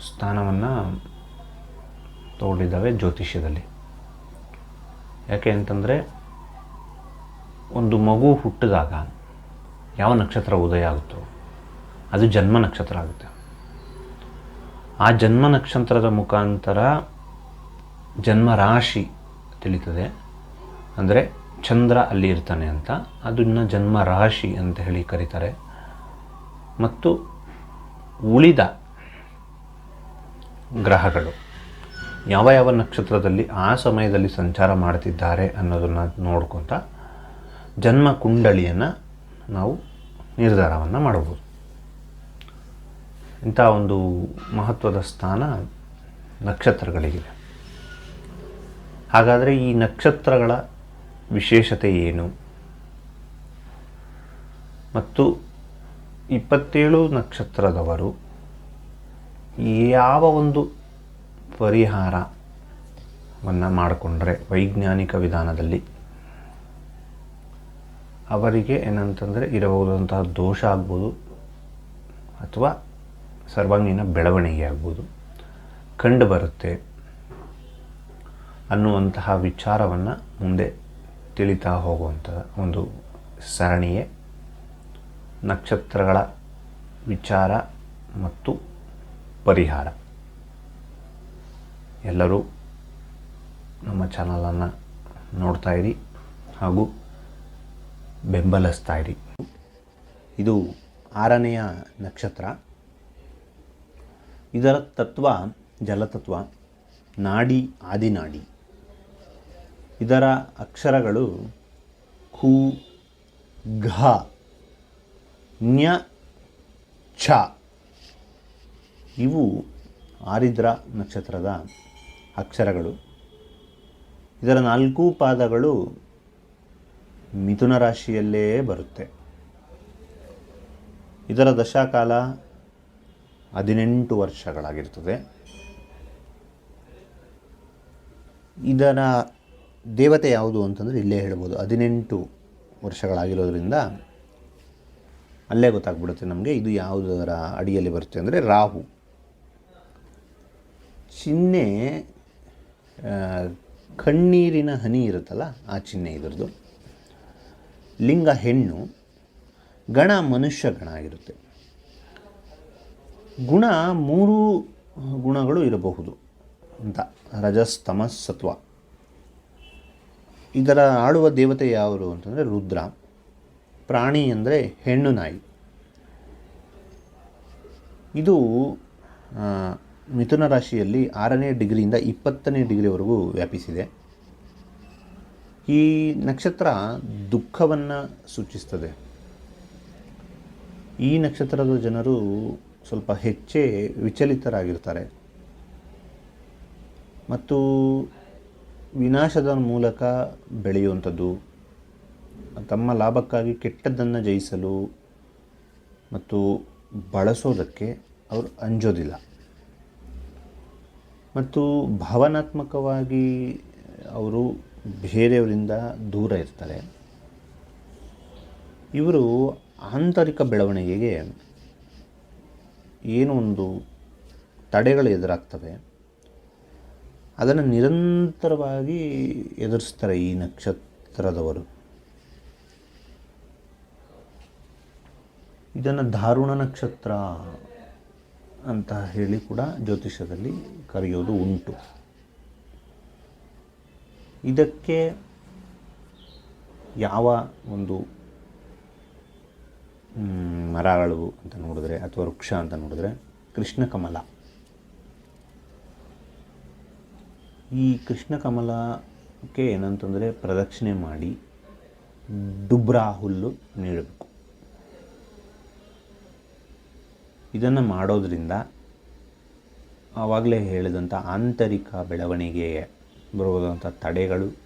ಸ್ಥಾನವನ್ನು ತಗೊಂಡಿದ್ದಾವೆ ಜ್ಯೋತಿಷ್ಯದಲ್ಲಿ. ಯಾಕೆ ಅಂತಂದರೆ ಒಂದು ಮಗು ಹುಟ್ಟಿದಾಗ ಯಾವ ನಕ್ಷತ್ರ ಉದಯ ಆಗುತ್ತೋ ಅದು ಜನ್ಮ ನಕ್ಷತ್ರ ಆಗುತ್ತೆ. ಆ ಜನ್ಮ ನಕ್ಷತ್ರದ ಮುಖಾಂತರ ಜನ್ಮ ರಾಶಿ ತಿಳಿತದೆ. ಅಂದರೆ ಚಂದ್ರ ಅಲ್ಲಿ ಇರ್ತಾನೆ ಅಂತ ಅದನ್ನು ಜನ್ಮ ರಾಶಿ ಅಂತ ಹೇಳಿ ಕರೀತಾರೆ. ಮತ್ತು ಉಳಿದ ಗ್ರಹಗಳು. ಯಾವ ಯಾವ ನಕ್ಷತ್ರದಲ್ಲಿ ಆ ಸಮಯದಲ್ಲಿ ಸಂಚಾರ ಮಾಡ್ತಿದ್ದಾರೆ ಅನ್ನೋದನ್ನು ನೋಡ್ಕೊತ ಜನ್ಮ ಕುಂಡಳಿಯನ್ನು ನಾವು ನಿರ್ಧಾರವನ್ನು ಮಾಡಬಹುದು ಇಂಥ ಒಂದು ಮಹತ್ವದ ಸ್ಥಾನ ನಕ್ಷತ್ರಗಳಿಗಿದೆ. ಹಾಗಾದರೆ ಈ ನಕ್ಷತ್ರಗಳ ವಿಶೇಷತೆ ಏನು? ಮತ್ತು ಇಪ್ಪತ್ತೇಳು ನಕ್ಷತ್ರದವರು ಯಾವ ಒಂದು ಪರಿಹಾರವನ್ನು ಮಾಡಿಕೊಂಡ್ರೆ ವೈಜ್ಞಾನಿಕ ವಿಧಾನದಲ್ಲಿ ಅವರಿಗೆ ಏನಂತಂದರೆ ಇರಬಹುದಂತಹ ದೋಷ ಆಗ್ಬೋದು ಅಥವಾ ಸರ್ವಾಂಗೀಣ ಬೆಳವಣಿಗೆ ಆಗ್ಬೋದು. ಕಂಡು ಬರುತ್ತೆ ಅನ್ನುವಂತಹ ವಿಚಾರವನ್ನು ಮುಂದೆ ತಿಳಿತಾ ಹೋಗುವಂಥ ಒಂದು ಸರಣಿಯೇ ನಕ್ಷತ್ರಗಳ ವಿಚಾರ ಮತ್ತು ಪರಿಹಾರ. ಎಲ್ಲರೂ ನಮ್ಮ ಚಾನಲನ್ನು ನೋಡ್ತಾ ಇರಿ ಹಾಗೂ ಬೆಂಬಲಿಸ್ತಾ ಇರಿ. ಇದು ಆರನೆಯ ನಕ್ಷತ್ರ. ಇದರ ತತ್ವ, ಜಲತತ್ವ, ನಾಡಿ, ಆದಿನಾಡಿ. ಇದರ ಅಕ್ಷರಗಳು ಖು, ಘ, ನ್ಯ, ಛ. ಇವು ಆರಿದ್ರ ನಕ್ಷತ್ರದ ಅಕ್ಷರಗಳು. ಇದರ ನಾಲ್ಕು ಪಾದಗಳು ಮಿಥುನ ರಾಶಿಯಲ್ಲೇ ಬರುತ್ತೆ. ಇದರ ದಶಾಕಾಲ ಹದಿನೆಂಟು ವರ್ಷಗಳಾಗಿರ್ತದೆ. ಇದರ ದೇವತೆ ಯಾವುದು ಅಂತಂದರೆ ಇಲ್ಲೇ ಹೇಳ್ಬೋದು. ಹದಿನೆಂಟು ವರ್ಷಗಳಾಗಿರೋದ್ರಿಂದ ಅಲ್ಲೇ ಗೊತ್ತಾಗ್ಬಿಡುತ್ತೆ ನಮಗೆ ಇದು ಯಾವುದರ ಅಡಿಯಲ್ಲಿ ಬರುತ್ತೆ ಅಂದರೆ ರಾಹು. ಚಿಹ್ನೆ ಕಣ್ಣೀರಿನ ಹನಿ ಇರುತ್ತಲ್ಲ, ಆ ಚಿಹ್ನೆ ಇದರದು ಲಿಂಗ ಹೆಣ್ಣು, ಗಣ ಮನುಷ್ಯ ಗಣ ಆಗಿರುತ್ತೆ ಗುಣ ಮೂರು ಗುಣಗಳು ಇರಬಹುದು ಅಂತ. ರಜಸ್, ತಮಸ್, ಸತ್ವ. ಇದರ ಆಳುವ ದೇವತೆ ಯಾವರು ಅಂತಂದರೆ ರುದ್ರ. ಪ್ರಾಣಿ ಅಂದರೆ ಹೆಣ್ಣು ನಾಯಿ. ಇದು ಮಿಥುನ ರಾಶಿಯಲ್ಲಿ ಆರನೇ ಡಿಗ್ರಿಯಿಂದ ಇಪ್ಪತ್ತನೇ ಡಿಗ್ರಿವರೆಗೂ ವ್ಯಾಪಿಸಿದೆ. ಈ ನಕ್ಷತ್ರ ದುಃಖವನ್ನು ಸೂಚಿಸ್ತದೆ. ಈ ನಕ್ಷತ್ರದ ಜನರು ಸ್ವಲ್ಪ ಹೆಚ್ಚೇ ವಿಚಲಿತರಾಗಿರ್ತಾರೆ. ಮತ್ತು ವಿನಾಶದ ಮೂಲಕ ಬೆಳೆಯುವಂಥದ್ದು, ತಮ್ಮ ಲಾಭಕ್ಕಾಗಿ ಕೆಟ್ಟದ್ದನ್ನು ಜಯಿಸಲು ಮತ್ತು ಬಳಸೋದಕ್ಕೆ ಅವರು ಅಂಜೋದಿಲ್ಲ. ಮತ್ತು ಭಾವನಾತ್ಮಕವಾಗಿ ಅವರು ಬೇರೆಯವರಿಂದ ದೂರ ಇರ್ತಾರೆ. ಇವರು ಆಂತರಿಕ ಬೆಳವಣಿಗೆಗೆ ಏನು ಒಂದು ತಡೆಗಳು ಎದುರಾಗ್ತವೆ, ಅದನ್ನು ನಿರಂತರವಾಗಿ ಎದುರಿಸ್ತಾರೆ ಈ ನಕ್ಷತ್ರದವರು. ಇದನ್ನು ದಾರುಣ ನಕ್ಷತ್ರ ಅಂತ ಹೇಳಿ ಕೂಡ ಜ್ಯೋತಿಷ್ಯದಲ್ಲಿ ಕರೆಯೋದು ಉಂಟು. ಇದಕ್ಕೆ ಯಾವ ಒಂದು ಮರಗಳು ಅಂತ ನೋಡಿದ್ರೆ ಅಥವಾ ವೃಕ್ಷ ಅಂತ ನೋಡಿದ್ರೆ ಕೃಷ್ಣ ಕಮಲ. ಈ ಕೃಷ್ಣ ಕಮಲಕ್ಕೆ ಏನಂತಂದರೆ ಪ್ರದಕ್ಷಿಣೆ ಮಾಡಿ ಡುಬ್ರಾ ಹುಲ್ಲು ನೀಡಬೇಕು. ಇದನ್ನು ಮಾಡೋದರಿಂದ ಆವಾಗಲೇ ಹೇಳಿದಂಥ ಆಂತರಿಕ ಬೆಳವಣಿಗೆಗೆ ಬರುವುದಂಥ ತಡೆಗಳು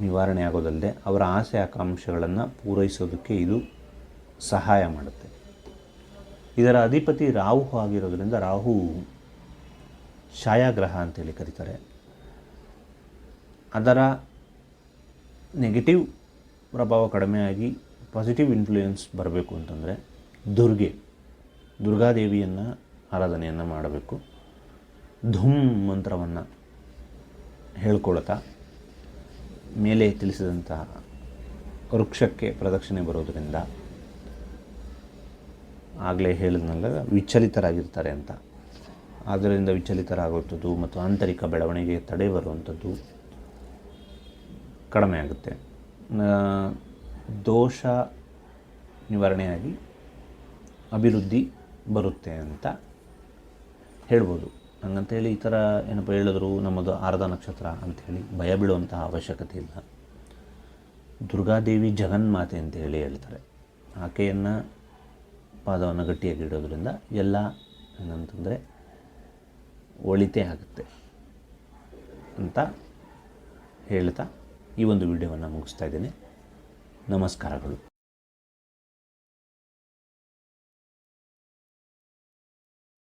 ನಿವಾರಣೆ ಆಗೋದಲ್ಲದೆ ಅವರ ಆಸೆ ಆಕಾಂಕ್ಷೆಗಳನ್ನು ಪೂರೈಸೋದಕ್ಕೆ ಇದು ಸಹಾಯ ಮಾಡುತ್ತೆ. ಇದರ ಅಧಿಪತಿ ರಾಹು ಆಗಿರೋದರಿಂದ ರಾಹು ಛಾಯಾಗ್ರಹ ಅಂತೇಳಿ ಕರೀತಾರೆ. ಅದರ ನೆಗೆಟಿವ್ ಪ್ರಭಾವ ಕಡಿಮೆಯಾಗಿ ಪಾಸಿಟಿವ್ ಇನ್ಫ್ಲೂಯೆನ್ಸ್ ಬರಬೇಕು ಅಂತಂದರೆ ದುರ್ಗೆ. ದುರ್ಗಾದೇವಿಯನ್ನು ಆರಾಧನೆಯನ್ನು ಮಾಡಬೇಕು. ಧುಮ್ ಮಂತ್ರವನ್ನು ಹೇಳ್ಕೊಳ್ತಾ ಮೇಲೆ ತಿಳಿಸಿದಂತಹ ವೃಕ್ಷಕ್ಕೆ ಪ್ರದಕ್ಷಿಣೆ ಬರೋದರಿಂದ ಆಗಲೇ ಹೇಳಿದ್ನಲ್ಲ, ವಿಚಲಿತರಾಗಿರ್ತಾರೆ ಅಂತ. ಆದ್ದರಿಂದ ವಿಚಲಿತರಾಗುವಂಥದ್ದು ಮತ್ತು ಆಂತರಿಕ ಬೆಳವಣಿಗೆ ತಡೆ ಬರುವಂಥದ್ದು ಕಡಿಮೆ ಆಗುತ್ತೆ. ದೋಷ ನಿವಾರಣೆಯಾಗಿ ಅಭಿವೃದ್ಧಿ ಬರುತ್ತೆ ಅಂತ ಹೇಳ್ಬೋದು. ಹಂಗಂತೇಳಿ ಈ ಥರ ಏನಪ್ಪ ಹೇಳಿದ್ರು, ನಮ್ಮದು ಆರ್ಧ ನಕ್ಷತ್ರ ಅಂಥೇಳಿ ಭಯ ಬೀಳುವಂತಹ ಅವಶ್ಯಕತೆ ಇಲ್ಲ. ದುರ್ಗಾದೇವಿ ಜಗನ್ಮಾತೆ ಅಂತ ಹೇಳಿ ಹೇಳ್ತಾರೆ. ಆಕೆಯನ್ನು ಪಾದವನ್ನು ಗಟ್ಟಿಯಾಗಿ ಇಡೋದ್ರಿಂದ ಎಲ್ಲ ಏನಂತಂದರೆ ಒಳಿತೇ ಆಗುತ್ತೆ ಅಂತ ಹೇಳ್ತಾ ಈ ಒಂದು ವಿಡಿಯೋವನ್ನು ಮುಗಿಸ್ತಾ ಇದ್ದೇನೆ. ನಮಸ್ಕಾರಗಳು.